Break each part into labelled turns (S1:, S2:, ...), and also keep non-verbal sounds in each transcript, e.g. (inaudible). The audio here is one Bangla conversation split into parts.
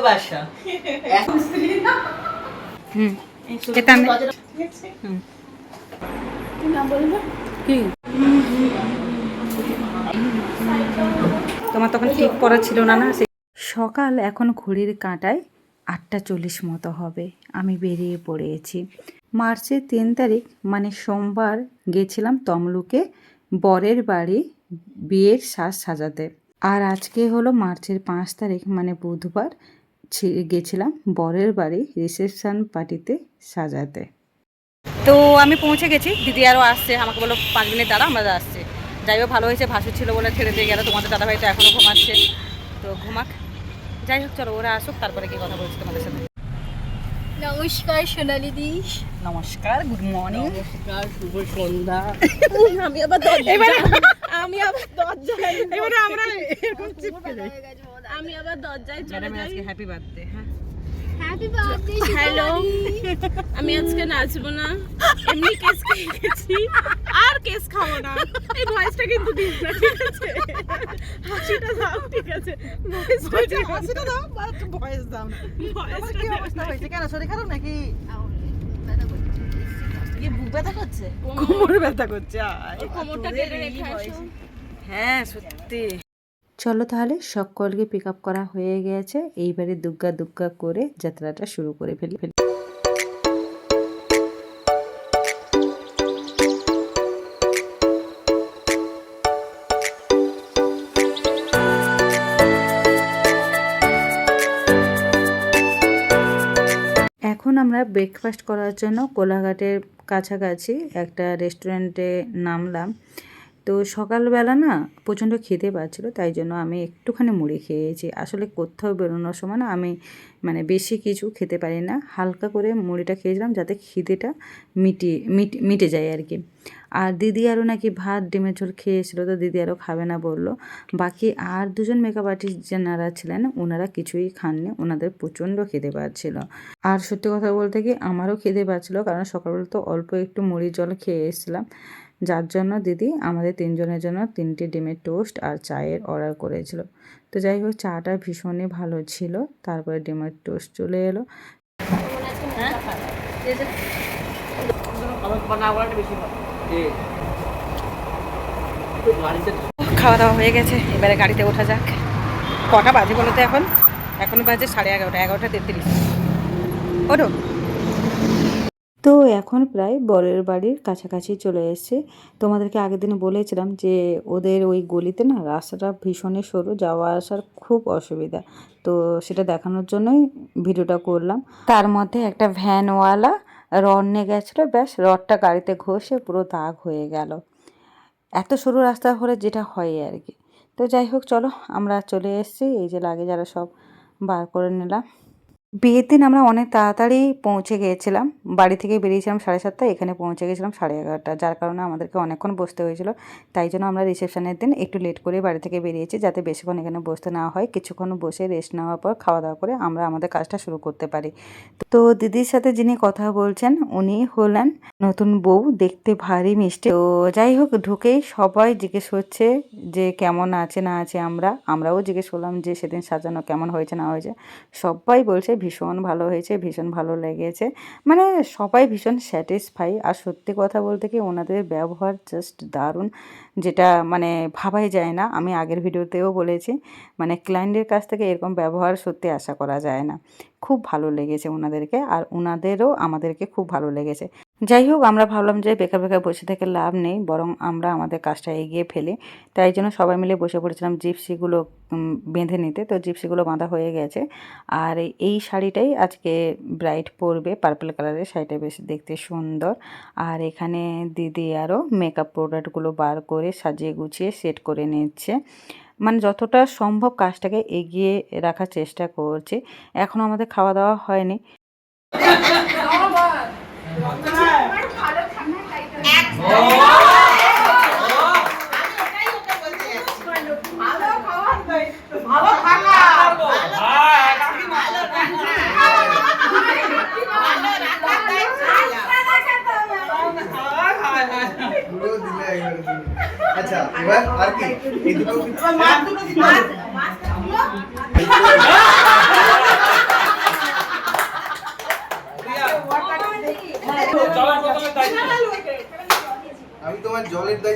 S1: ভালোবাসা।
S2: হুম। এটা আমি হুম। কি তোমার তখন ঠিক করা ছিল না না? সে- সকাল এখন ঘড়ির কাঁটায় আটটা চল্লিশ মতো হবে। আমি বেরিয়ে পড়েছি। মার্চের তিন তারিখ মানে সোমবার গেছিলাম তমলুকে বরের বাড়ি বিয়ের সাজ সাজাতে। আর আজকে হলো মার্চের পাঁচ তারিখ মানে বুধবার। গেছিলাম বরের বাড়ি রিসেপশন পার্টিতে সাজাতে। তো আমি পৌঁছে গেছি। দিদি আরও আসছে আমাকে বলো পাঁচ মিনিট দাঁড়া আমরা আসছে যাই হোক ভালো হয়েছে ভাসু ছিল বলে ছেড়ে দিয়ে গেল। তোমাদের দাদাভাই তো এখনও ঘুমাচ্ছে। তো ঘুমাক। যাই হোক চলো ওরা আসুক তারপরে কি কথা বলছি তোমাদের সাথে।
S3: নমস্কার সোনালি দি।
S2: নমস্কার গুড মর্নিং।
S1: নমস্কার শুভ সন্ধ্যা।
S3: আমি আবার আমি আবার দরজায়
S2: এবারে আমরা এরকম চিপকে যাই।
S3: আমি আবার দরজায় চলে যাই
S2: আজকে হ্যাপি বার্থডে হ্যাঁ।
S3: হ্যাপি বার্থডে হ্যালো আমি আজকে নাচবো না। এমনি কেস খেয়ে গেছি। আর কেস খাব না। এই ভয়েসটা কিন্তু দিন না ঠিক আছে? হাসিটা দাও ঠিক আছে। ভয়েসটা দিও
S2: হাসিটা দাও ভয়েস দাও না।
S3: ভয়েসটা
S2: কি অবস্থা
S3: না।
S2: হয়েছে? কেন শরীর খারাপ নাকি?
S1: বুক ব্যথা করছে?
S2: কোমরে ব্যথা করছে
S3: ওর কোমরটা কেটে রেখে
S2: হ্যাঁ সত্যি। চলো তাহলে সকলকে পিক আপ করা হয়ে গেছে। এইবারে দুগ্গা দুগ্গা করে যাত্রাটা শুরু করে ফেলি। ফেলি এখন আমরা ব্রেকফাস্ট করার জন্য কোলাঘাটের কাছাকাছি একটা রেস্টুরেন্টে নামলাম। তো সকালবেলা না প্রচণ্ড খেতে পাচ্ছিলো, তাই জন্য আমি একটুখানি মুড়ি খেয়েছি। আসলে কোথাও বেরোনোর সময় না আমি মানে বেশি কিছু খেতে পারি না। হালকা করে মুড়িটা খেয়েছিলাম যাতে খিদেটা মিটিয়ে মিট যায় আর কি। আর দিদি আরও নাকি ভাত, ডিমের ঝোল খেয়েছিল, তো দিদি আরও খাবে না বলল। বাকি আর দুজন মেকআপ আর্টিস্ট যারা ছিলেন, ওনারা কিছুই খাননি, ওনাদের প্রচণ্ড খেতে পাচ্ছিল। আর সত্যি কথা বলতে কি, আমারও খেতে পাচ্ছিল, কারণ সকালবেলা তো অল্প একটু মুড়ি জল খেয়ে এসেছিলাম। যার জন্য দিদি আমাদের তিনজনের জন্য তিনটি ডিমের টোস্ট আর চায়ের অর্ডার করেছিল। তো যাই হোক, চাটা ভীষণই ভালো ছিল। তারপরে ডিমের টোস্ট চলে এলো। খাওয়া দাওয়া হয়ে গেছে। এবারে গাড়িতে ওঠা যাক। কটা বাজে বলো তো এখন? এখন বাজে সাড়ে এগারোটা এগারোটা তেত্রিশ। ওটো তো এখন প্রায় বরের বাড়ির কাছাকাছি চলে এসেছে। তোমাদেরকে আগের দিন বলেছিলাম যে, ওদের ওই গলিতে না রাস্তাটা ভীষণই সরু, যাওয়া আসার খুব অসুবিধা। তো সেটা দেখানোর জন্যই ভিডিওটা করলাম। তার মধ্যে একটা ভ্যানওয়ালা রড নিয়ে গেছিল, ব্যাস রডটা গাড়িতে ঘষে পুরো দাগ হয়ে গেল। এত সরু রাস্তা হলে যেটা হয় আর কি। তো যাই হোক, চলো আমরা চলে এসেছি। এই যে লাগে যারা সব বার করে নিলাম। বিয়ের দিন আমরা অনেক তাড়াতাড়ি পৌঁছে গিয়েছিলাম। বাড়ি থেকে বেরিয়েছিলাম সাড়ে সাতটা এখানে পৌঁছে গেছিলাম সাড়ে এগারোটা যার কারণে আমাদেরকে অনেকক্ষণ বসতে হয়েছিল। তাই জন্য আমরা রিসেপশনের দিন একটু লেট করে বাড়ি থেকে বেরিয়েছি, যাতে বেশিক্ষণ এখানে বসতে না হয়। কিছুক্ষণ বসে রেস্ট নেওয়ার পর খাওয়া দাওয়া করে আমরা আমাদের কাজটা শুরু করতে পারি। তো দিদির সাথে যিনি কথা বলছেন, উনি হলেন নতুন বউ, দেখতে ভারী মিষ্টি। তো যাই হোক, ঢুকেই সবাই জিজ্ঞেস হচ্ছে যে কেমন আছে না আছে আমরা। আমরাও জিজ্ঞেস করলাম যে সেদিন সাজানো কেমন হয়েছে না হয়েছে। সবাই বলছে ভীষণ ভালো হয়েছে, ভীষণ ভালো লেগেছে। মানে সবাই ভীষণ স্যাটিসফাই আর সত্যি কথা বলতে কি ওনাদের ব্যবহার জাস্ট দারুণ, যেটা মানে ভাবাই যায় না। আমি আগের ভিডিওতেও বলেছি মানে ক্লায়েন্টের কাছ থেকে এরকম ব্যবহার সত্যি আশা করা যায় না। খুব ভালো লেগেছে ওনাদেরকে, আর ওনাদেরও আমাদেরকে খুব ভালো লেগেছে। যাই হোক আমরা ভাবলাম যে বেকার বেকার বসে থেকে লাভ নেই, বরং আমরা আমাদের কাজটা এগিয়ে ফেলি। তাই জন্য সবাই মিলে বসে পড়েছিলাম জিপসিগুলো বেঁধে নিতে। তো জিপসিগুলো বাঁধা হয়ে গেছে। আর এই শাড়িটাই আজকে ব্রাইট পরবে, পার্পল কালারের শাড়িটা বেশ দেখতে সুন্দর। আর এখানে দিদি আরও মেকআপ প্রোডাক্টগুলো বার করে সাজিয়ে গুছিয়ে সেট করে নিচ্ছে। মানে যতটা সম্ভব কাজটাকে এগিয়ে রাখার চেষ্টা করছে। এখনও আমাদের খাওয়া দাওয়া হয়নি। (laughs)
S4: আচ্ছা এবার আর কি? এই দুটো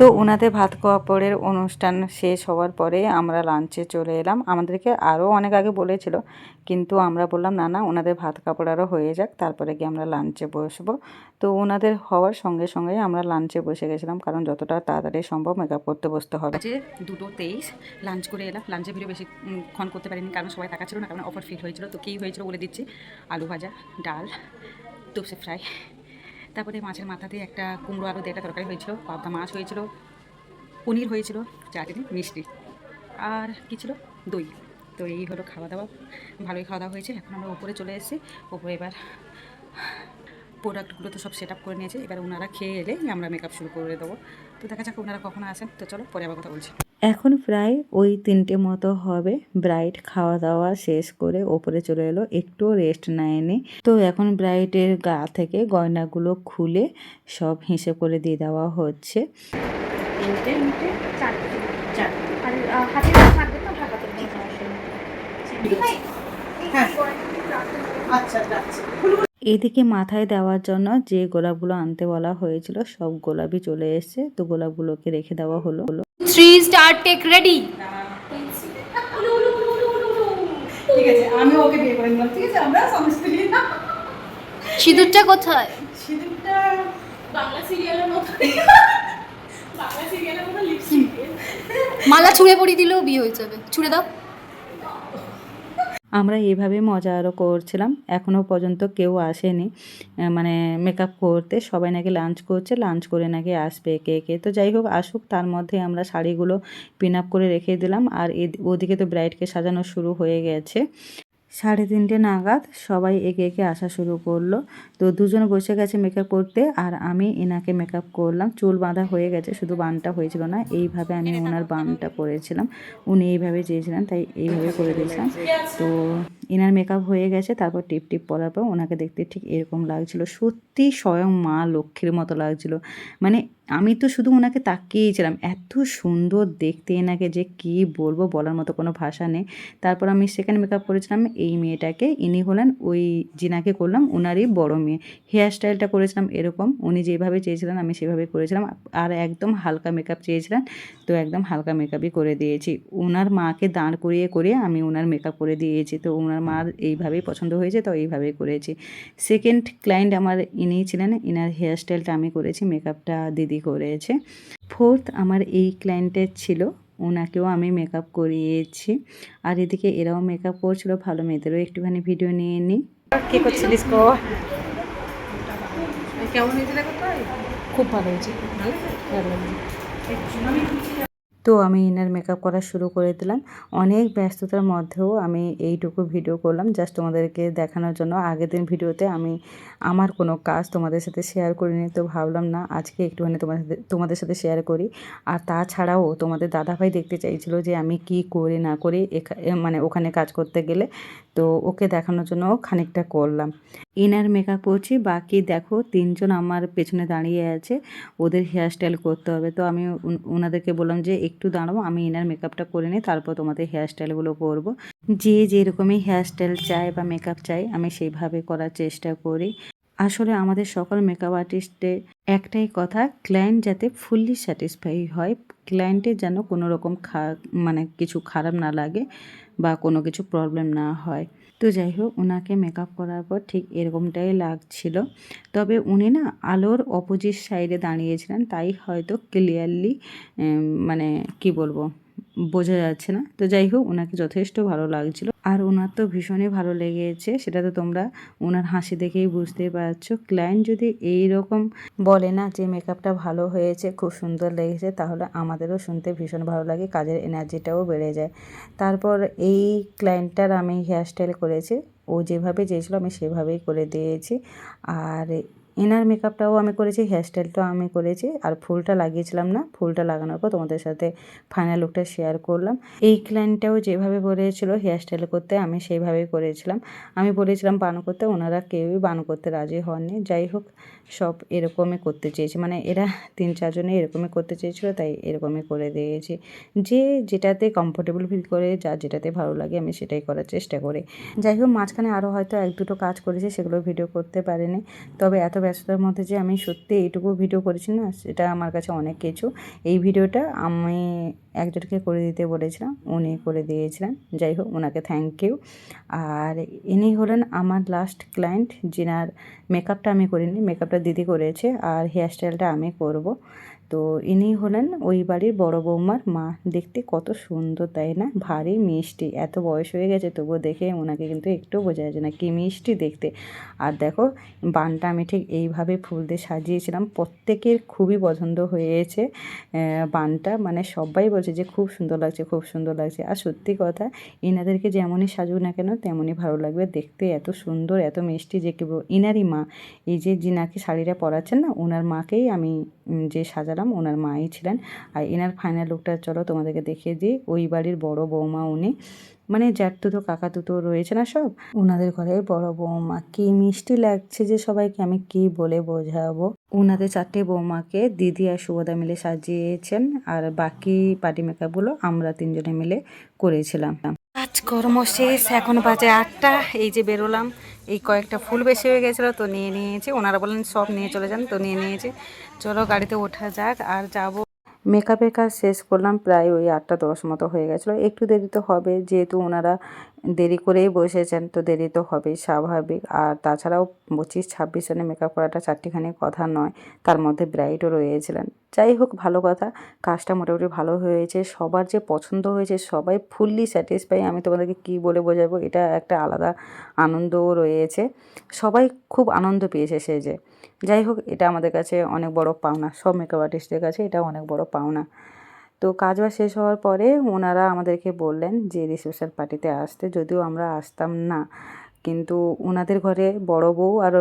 S2: তো ওনাদের ভাত পরের অনুষ্ঠান শেষ হওয়ার পরে আমরা লাঞ্চে চলে এলাম। আমাদেরকে আরও অনেক আগে বলেছিল, কিন্তু আমরা বললাম, না না ওনাদের ভাত কাপড় আরও হয়ে যাক, তারপরে গিয়ে আমরা লাঞ্চে বসবো। তো ওনাদের হওয়ার সঙ্গে সঙ্গে আমরা লাঞ্চে বসে গেছিলাম, কারণ যতটা তাড়াতাড়ি সম্ভব মেকআপ করতে বসতে হবে। যে দুটো তেইশ লাঞ্চ করে এলাম। লাঞ্চে ভিডিও বেশি ক্ষণ করতে পারিনি, কারণ সবাই টাকা ছিল না, কারণ অফার ফিল হয়েছিল। তো কী হয়েছিল বলে দিচ্ছি? আলু ভাজা, ডাল তোপসে ফ্রাই তারপরে মাছের মাথা দিয়ে একটা কুমড়ো আলু দিয়ে একটা তরকারি হয়েছিল, পাবদা মাছ হয়েছিল, পনির হয়েছিল চাটনি মিষ্টি। আর কী ছিল? দই। তো এই হলো খাওয়া দাওয়া। ভালোই খাওয়া দাওয়া হয়েছে। এখন আমরা উপরে চলে এসেছি। ওপরে এবার প্রোডাক্টগুলো তো সব সেট আপ করে নিয়েছে। এবার ওনারা খেয়ে এলে আমরা মেকআপ শুরু করে দেবো। তো দেখা যাক ওনারা কখন আসেন। তো চলো পরে আবার কথা বলছি। এখন প্রায় ওই তিনটে মতো হবে। ব্রাইট খাওয়া দাওয়া শেষ করে ওপরে চলে এলো একটু রেস্ট নেয়নি। তো এখন ব্রাইটের গা থেকে গয়নাগুলো খুলে সব হিসেব করে দিয়ে দেওয়া হচ্ছে।
S3: কোনো সমস্যা নেই
S2: এদিকে মাথায় দেওয়ার জন্য যে গোলাপগুলো আনতে বলা হয়েছিল সব গোলাপই চলে এসেছে। তো গোলাপগুলোকে রেখে দেওয়া হলো।
S5: থ্রি স্টার টেক রেডি
S2: ঠিক আছে আমি ওকে বিয়ে করে নিলাম ঠিক আছে? আমরা স্বামী
S5: সিঁদুরটা কোথায়?
S2: সিঁদুরটা
S3: বাংলা সিরিয়ালের মতো। বাংলা সিরিয়ালের মতো লিপস্টিক
S5: মালা ছুঁড়ে পড়ি দিলেও বিয়ে হয়ে যাবে। ছুঁড়ে দাও।
S2: আমরা এভাবে মজা আরও করছিলাম। এখনও পর্যন্ত কেউ আসেনি মানে মেকআপ করতে। সবাই নাকি লাঞ্চ করছে লাঞ্চ করে নাকি আসবে কে কে। তো যাই হোক, আসুক, তার মধ্যে আমরা শাড়িগুলো পিন আপ করে রেখে দিলাম। আর ওদিকে তো ব্রাইডকে সাজানো শুরু হয়ে গেছে। সাড়ে তিনটে নাগাদ সবাই একে একে আসা শুরু করল। তো দুজন বসে গেছে মেকআপ করতে আর আমি এনাকে মেকআপ করলাম। চুল বাঁধা হয়ে গেছে, শুধু বানটা হয়েছিল না, এইভাবে আমি ওনার বানটা করেছিলাম উনি এইভাবে চেয়েছিলেন, তাই এইভাবে করে দিয়েছিলাম। তো এনার মেকআপ হয়ে গেছে, তারপর টিপ টিপ পরার পর ওনাকে দেখতে ঠিক এরকম লাগছিল। সত্যি স্বয়ং মা লক্ষ্মীর মতো লাগছিল। মানে আমি তো শুধু ওনাকে তাকিয়েছিলাম এত সুন্দর দেখতে এনাকে যে কি বলব বলার মতো কোনো ভাষা নেই। তারপর আমি সেকেন্ড মেকআপ করেছিলাম এই মেয়েটাকে, ইনি হলেন ওই জিনাকে করলাম ওনারই বড় মেয়ে। হেয়ার স্টাইলটা করেছিলাম এরকম, উনি যেভাবে চেয়েছিলেন আমি সেভাবে করেছিলাম, আর একদম হালকা মেকআপ চেয়েছিলেন, তো একদম হালকা মেকআপই করে দিয়েছি। ওনার মাকে দাঁড় করিয়ে করিয়ে আমি ওনার মেকআপ করে দিয়েছি, তো ওনার মার এইভাবেই পছন্দ হয়েছে, তো এইভাবেই করেছি। সেকেন্ড ক্লায়েন্ট আমার ইনি ছিলেন, ইনার হেয়ার স্টাইলটা আমি করেছি মেকআপটা দিদি করেছে। ফোর্থ আমার এই ক্লায়েন্টের ছিল ওনাকেও আমি মেকআপ করিয়েছি। আর এদিকে এরাও মেকআপ করছিল ভালো মেয়েদেরও একটুখানি ভিডিও নিয়ে নিই কি করছিলিস
S1: কেমন হয়েছিল
S2: খুব ভালো হয়েছে। ভালো তো আমি ইনার মেকআপ করা শুরু করে দিলাম। অনেক ব্যস্ততার মধ্যেও আমি এইটুকু ভিডিও করলাম। জাস্ট তোমাদেরকে দেখানোর জন্য। আগের দিন ভিডিওতে আমি আমার কোনো কাজ তোমাদের সাথে শেয়ার করিনি, তো ভাবলাম না, আজকে একটুখানি তোমাদের তোমাদের সাথে শেয়ার করি। আর তাছাড়াও তোমাদের দাদাভাই দেখতে চাইছিল যে আমি কি করি, না করি মানে ওখানে কাজ করতে গেলে। তো ওকে দেখানোর জন্য খানিকটা করলাম। ইনার মেকআপ করছি। বাকি দেখো, তিনজন আমার পেছনে দাঁড়িয়ে আছে। ওদের হেয়ার স্টাইল করতে হবে। তো আমি ওনাদেরকে বললাম যে একটু দাঁড়াবো, আমি এনার মেকআপটা করে নিই, তারপর তোমাদের হেয়ার স্টাইলগুলো করব। যে যেরকমই হেয়ার স্টাইল চায় বা মেকআপ চাই, আমি সেইভাবে করার চেষ্টা করি। আসলে আমাদের সকল মেকআপ আর্টিস্টের একটাই কথা ক্লায়েন্ট যাতে ফুললি স্যাটিসফাই হয় ক্লায়েন্টের যেন কোনো রকম খা মানে কিছু খারাপ না লাগে বা কোনো কিছু প্রবলেম না হয়। তো যাই হোক ওনাকে মেকআপ করার পর ঠিক এরকমটাই লাগছিল। তবে উনি না আলোর অপোজিট সাইডে দাঁড়িয়েছিলেন, তাই হয়তো ক্লিয়ারলি মানে কি বলব? বোঝা যাচ্ছে না। তো যাই হোক, ওনাকে যথেষ্ট ভালো লাগছিল। আর ওনার তো ভীষণই ভালো লেগেছে, সেটা তো তোমরা ওনার হাসি দেখেই বুঝতেই পারছ। ক্লায়েন্ট যদি এই রকম বলে না যে মেকআপটা ভালো হয়েছে, খুব সুন্দর লেগেছে, তাহলে আমাদেরও শুনতে ভীষণ ভালো লাগে, কাজের এনার্জিটাও বেড়ে যায়। তারপর এই ক্লায়েন্টটার আমি হেয়ার স্টাইল করেছি, ও যেভাবে চেয়েছিল আমি সেভাবেই করে দিয়েছি। আর ইনার মেকআপটাও আমি করেছি, হেয়ারস্টাইলটাও আমি করেছি, আর ফুলটা লাগিয়েছিলাম না, ফুলটা লাগানোর পর তোমাদের সাথে ফাইনাল লুকটা শেয়ার করলাম। এই ক্লায়েন্টটাও যেভাবে বলেছিল হেয়ারস্টাইল করতে, আমি সেইভাবেই করেছিলাম। আমি বলেছিলাম বানো করতে, ওনারা কেউই বানো করতে রাজি হননি। যাই হোক, সব এরকমই করতে চেয়েছে। মানে এরা তিন চারজনে এরকমই করতে চেয়েছিলো, তাই এরকমই করে দিয়েছি। যে যেটাতে কমফোর্টেবল ফিল করে, যার যেটাতে ভালো লাগে, আমি সেটাই করার চেষ্টা করি। যাই হোক, মাঝখানে আরও হয়তো এক দুটো কাজ করেছি, সেগুলো ভিডিও করতে পারিনি। তবে এত ব্যস্ততার মধ্যে যে আমি সত্যি এইটুকু ভিডিও করেছি না, সেটা আমার কাছে অনেক কিছু। এই ভিডিওটা আমি একজনকে করে দিতে বলেছিলাম, উনি করে দিয়েছিলেন। যাই হোক ওনাকে থ্যাংক ইউ আর ইনি হলেন আমার লাস্ট ক্লায়েন্ট যিনার মেকআপটা আমি করিনি মেকআপটা দিদি করেছে, আর হেয়ারস্টাইলটা আমি করব। তো ইনি হলেন ওই বাড়ির বড় বৌমার মা। দেখতে কত সুন্দর, তাই না? ভারী মিষ্টি। এত বয়স হয়ে গেছে, তবুও দেখে ওনাকে কিন্তু একটু বোঝা যাচ্ছে না। কি মিষ্টি দেখতে। আর দেখো, বানটা আমি ঠিক এইভাবে ফুল দিয়ে সাজিয়েছিলাম। প্রত্যেকের খুবই পছন্দ হয়েছে বানটা। মানে সবাই বলছে যে খুব সুন্দর লাগছে, খুব সুন্দর লাগছে। আর সত্যি কথা, ইনাদেরকে যেমনই সাজুক না কেন, তেমনই ভালো লাগবে। দেখতে এত সুন্দর, এত মিষ্টি যে কেবল ইনারই মা। এই যে যিনাকে শাড়িটা পরাচ্ছেন না, ওনার মাকেই আমি যে যে সাজালাম ওনার মাই ছিলেন। আর এনার ফাইনাল লুকটা চলো তোমাদেরকে দেখিয়ে দিই। ওই বাড়ির বড় বৌমা উনি। মানে জ্যাঠতুতো, কাকাতুতো রয়েছে না সব? ওনাদের ঘরে বড় বৌমা। কি মিষ্টি লাগছে যে সবাইকে আমি কি বলে বোঝাবো? ওনাদের চারটে বৌমাকে দিদি আর সুভদা মিলে সাজিয়েছেন। আর বাকি পার্টি মেকআপগুলো আমরা তিনজনে মিলে করেছিলাম। কাজকর্ম শেষ, এখন বাজে আটটা। এই যে বেরোলাম। এই কয়েকটা ফুল বেশি হয়ে গেছিল, তো নিয়ে নিয়েছি। ওনারা বলেন সব নিয়ে চলে যান। তো নিয়ে নিয়েছি। চলো, গাড়িতে ওঠা যাক, আর যাব মেকআপের কাজ শেষ করলাম, প্রায় ওই আটটা দশ মতো হয়ে গেছিল। একটু দেরি তো হবে, যেহেতু ওনারা দেরি করেই বসেছেন, তো দেরি তো হবেই স্বাভাবিক। আর তাছাড়াও পঁচিশ ছাব্বিশ জনে মেকআপ করাটা চারটিখানি কথা নয়, তার মধ্যে ব্রাইটও রয়েছিলেন। যাই হোক, ভালো কথা, কাজটা মোটামুটি ভালো হয়েছে, সবার যে পছন্দ হয়েছে সবাই ফুললি স্যাটিসফাই। আমি তোমাদেরকে কী বলে বোঝাবো, এটা একটা আলাদা আনন্দও রয়েছে। সবাই খুব আনন্দ পেয়েছে সে যে। যাই হোক, এটা আমাদের কাছে অনেক বড় পাওনা। সব মেকআপ আর্টিস্টের কাছে এটা অনেক বড় পাওনা। তো কাজ বাজ শেষ হওয়ার পরে ওনারা আমাদেরকে বললেন যে রিসেপশন পার্টিতে আসতে। যদিও আমরা আসতাম না, কিন্তু ওনাদের ঘরে বড় বউ আর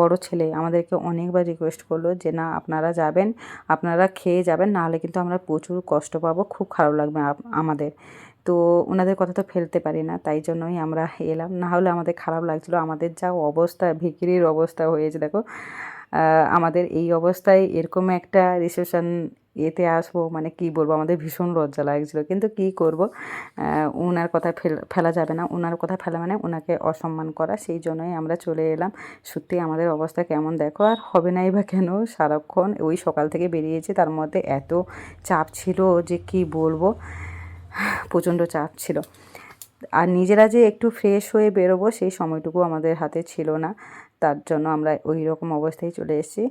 S2: বড় ছেলে আমাদেরকে অনেকবার রিকোয়েস্ট করল যে, না, আপনারা যাবেন, আপনারা খেয়ে যাবেন, নাহলে কিন্তু আমরা প্রচুর কষ্ট পাবো, খুব খারাপ লাগবে আমাদের। তো ওনাদের কথা তো ফেলতে পারি না, তাই জন্যই আমরা এলাম। না হলে আমাদের খারাপ লাগছিল, আমাদের যা অবস্থা, ভিকিরির অবস্থা হয়েছে, দেখো। আমাদের এই অবস্থায় এরকম একটা রিসেপশন এতে আসব মানে কি বলব, আমাদের ভীষণ লজ্জা লাগছিল। কিন্তু কি করব? ওনার কথা ফেল- যাবে না। ওনার কথা ফেলা মানে ওনাকে অসম্মান করা, সেই জন্যই আমরা চলে এলাম। সত্যি আমাদের অবস্থা কেমন দেখো, আর হবে নাই বা কেন? সারাক্ষণ ওই সকাল থেকে বেরিয়েছি, তার মধ্যে এত চাপ ছিল যে কি বলব? প্রচণ্ড চাপ ছিল। আর নিজেরা যে একটু ফ্রেশ হয়ে বেরোবো সেই সময়টুকু আমাদের হাতে ছিল না। তার জন্য আমরা ওই রকম অবস্থায় চলে এসেছি।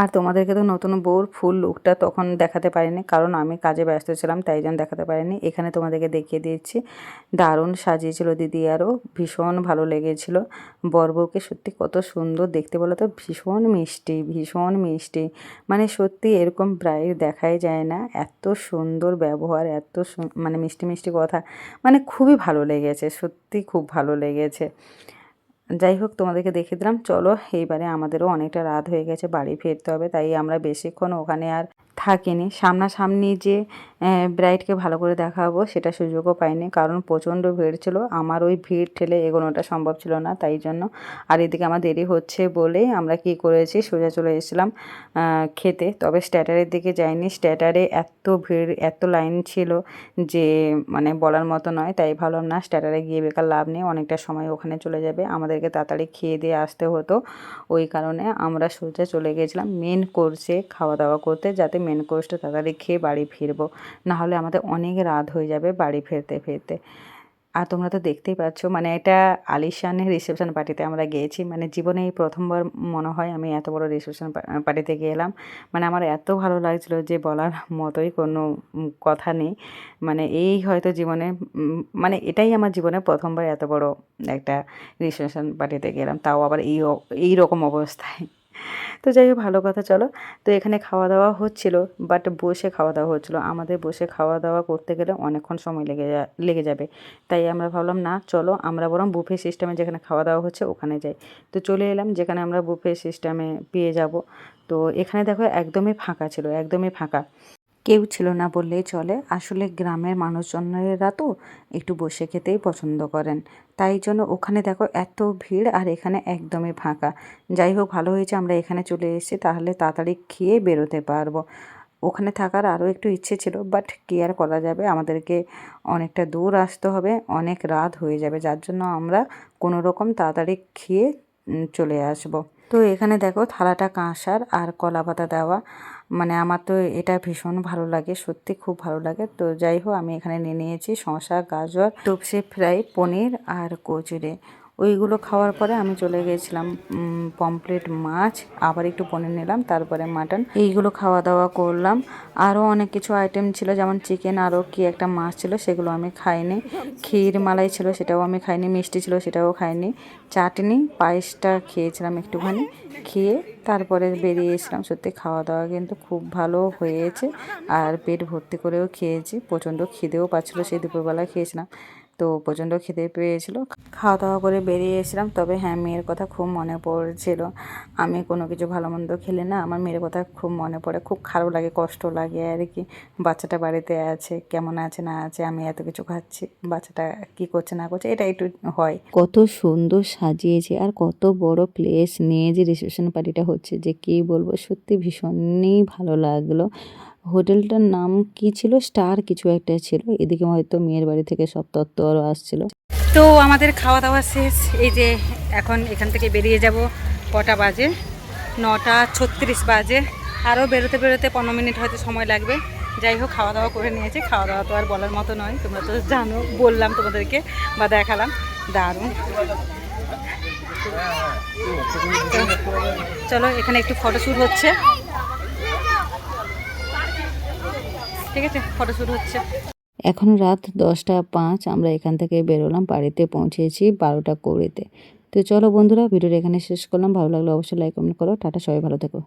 S2: আর তোমাদেরকে তো নতুন বউর ফুল লুকটা তখন দেখাতে পারিনি, কারণ আমি কাজে ব্যস্ত ছিলাম, তাই জন্য দেখাতে পারিনি। এখানে তোমাদেরকে দেখিয়ে দিচ্ছি দারুণ সাজিয়েছিল দিদি আরও, ভীষণ ভালো লেগেছিল। বর বউকে সত্যি কত সুন্দর দেখতে বলো তো, ভীষণ মিষ্টি ভীষণ মিষ্টি। মানে সত্যি এরকম ব্রাইড দেখাই যায় না, এত সুন্দর ব্যবহার, এত মানে মিষ্টি মিষ্টি কথা মানে খুবই ভালো লেগেছে, সত্যি খুব ভালো লেগেছে। যাই হোক তোমাদেরকে দেখিয়ে দিলাম। চলো, এইবারে আমাদেরও অনেকটা রাত হয়ে গেছে, বাড়ি ফিরতে হবে, তাই আমরা বেশিক্ষণ ওখানে আর থাকিনি। সামনাসামনি যে ব্রাইডকে ভালো করে দেখাবো সেটা সুযোগও পাইনি। কারণ প্রচণ্ড ভিড় ছিল। আমার ওই ভিড় ঠেলে এগোনোটা সম্ভব ছিল না, তাই জন্য। আর এদিকে আমার দেরি হচ্ছে বলে আমরা কি করেছি, সোজা চলে এসেছিলাম খেতে। তবে স্ট্যাটারের দিকে যাইনি। স্ট্যাটারে এত ভিড়, এত লাইন ছিল যে মানে বলার মতো নয়, তাই ভাবলাম না, স্ট্যাটারে গিয়ে বেকার লাভ নেই, অনেকটা সময় ওখানে চলে যাবে। আমাদেরকে তাড়াতাড়ি খেয়ে দিয়ে আসতে হতো। ওই কারণে আমরা সোজা চলে গেছিলাম মেন কোর্সে খাওয়া দাওয়া করতে, যাতে মেন কোর্সটা তাড়াতাড়ি খেয়ে বাড়ি ফিরবো। না হলে আমাদের অনেক রাত হয়ে যাবে বাড়ি ফিরতে ফিরতে। আর তোমরা তো দেখতেই পাচ্ছ মানে এটা আলিশানের রিসেপশন পার্টিতে আমরা গিয়েছি। মানে জীবনে এই প্রথমবার মনে হয় আমি এত বড় রিসেপশন পার্টিতে গেলাম। মানে আমার এত ভালো লাগছিল যে বলার মতোই কোনো কথা নেই। মানে এই হয়তো জীবনে মানে এটাই আমার জীবনে প্রথমবার এত বড় একটা রিসেপশন পার্টিতে গেলাম। তাও আবার এই এই রকম অবস্থায়। তো যাই হোক ভালো কথা, চলো। তো এখানে খাওয়া দাওয়া হচ্ছিল বাট বসে খাওয়া দাওয়া হচ্ছিল। আমাদের বসে খাওয়া দাওয়া করতে গেলে অনেকক্ষণ সময় লেগে যা, লেগে যাবে। তাই আমরা ভাবলাম, না, চলো, আমরা বরং বুফে সিস্টেমে যেখানে খাওয়া দাওয়া হচ্ছে, ওখানে যাই। তো চলে এলাম, যেখানে আমরা বুফে সিস্টেমে পেয়ে যাব। তো এখানে দেখো, একদমই ফাঁকা ছিল, একদমই ফাঁকা। কেউ ছিল না বললেই চলে। আসলে গ্রামের মানুষজনেরা তো একটু বসে খেতেই পছন্দ করেন। তাই জন্য ওখানে দেখো এত ভিড় আর এখানে একদমই ফাঁকা। যাই হোক, ভালো হয়েছে আমরা এখানে চলে এসেছি, তাহলে তাড়াতাড়ি খেয়ে বেরোতে পারব। ওখানে থাকার আরও একটু ইচ্ছে ছিল বাট কি আর করা যাবে? আমাদেরকে অনেকটা দূর আসতে হবে, অনেক রাত হয়ে যাবে, যার জন্য আমরা কোনো রকম তাড়াতাড়ি খেয়ে চলে আসব। তো এখানে দেখো থালাটা কাঁসার আর কলা পাতা দেওয়া। মানে আমার তো এটা ভীষণ ভালো লাগে, সত্যি খুব ভালো লাগে। তো যাই হোক, আমি এখানে নিয়ে নিয়েছি শশা গাজর, টপসে ফ্রাই, পনির আর কচুরি। ওইগুলো খাওয়ার পরে আমি চলে গেছিলাম পমপ্লেট মাছ, আবার একটু পনির নিলাম, তারপরে মাটন। এইগুলো খাওয়া দাওয়া করলাম। আরও অনেক কিছু আইটেম ছিল, যেমন চিকেন আরও কি একটা মাছ ছিল, সেগুলো আমি খাইনি। ক্ষীর মালাই ছিল, সেটাও আমি খাইনি। মিষ্টি ছিল, সেটাও খাইনি। চাটনি, পায়েসটা খেয়েছিলাম একটুখানি। খেয়ে তারপরে বেরিয়েছিলাম সত্যি খাওয়া দাওয়া কিন্তু খুব ভালো হয়েছে। আর পেট ভর্তি করেও খেয়েছি। প্রচণ্ড খিদেও পাচ্ছিলো, সেই দুপুরবেলা খেয়েছিলাম। তো প্রচণ্ড খেতে পেয়েছিল। খাওয়া দাওয়া করে বেরিয়ে এসেছিলাম, তবে হ্যাঁ মেয়ের কথা খুব মনে পড়ছিল। আমি কোনো কিছু ভালো মন্দ খেলে না, আমার মেয়ের কথা খুব মনে পড়ে, খুব খারাপ লাগে, কষ্ট লাগে আর কি। বাচ্চাটা বাড়িতে আছে, কেমন আছে, না আছে, আমি এত কিছু খাচ্ছি, বাচ্চাটা কি করছে, না করছে, এটা একটু হয়। কত সুন্দর সাজিয়েছে আর কত বড় প্লেস নিয়ে যে রিসেপশন পার্টিটা হচ্ছে, যে কি বলব, সত্যি ভীষণই ভালো লাগল। হোটেলটার নাম কি ছিল? স্টার কিছু একটা ছিল। এদিকে হয়তো মেয়ের বাড়ি থেকে সব তত্ত্ব আরও আসছিল। তো আমাদের খাওয়া দাওয়া শেষ। এই যে এখন এখান থেকে বেরিয়ে যাব কটা বাজে? নটা ছত্রিশ বাজে। আরও বেরোতে বেরোতে পনেরো মিনিট হয়তো সময় লাগবে। যাই হোক খাওয়া দাওয়া করে নিয়েছি। খাওয়া দাওয়া তো আর বলার মতো নয়। তোমরা তো জানো, বললাম তোমাদেরকে বা দেখালাম। দারুণ। চলো, এখানে একটু ফটোশ্যুট হচ্ছে। ঠিক আছে ফটোশ্যুট হচ্ছে। এখন রাত দশটা পাঁচ, আমরা এখান থেকে বেরোলাম, বাড়িতে পৌঁছেছি বারোটা কুড়িতে। তো চলো বন্ধুরা, ভিডিওটা এখানে শেষ করলাম। ভালো লাগলে অবশ্যই লাইক কমেন্ট করো। টাটা, সবাই ভালো থেকো।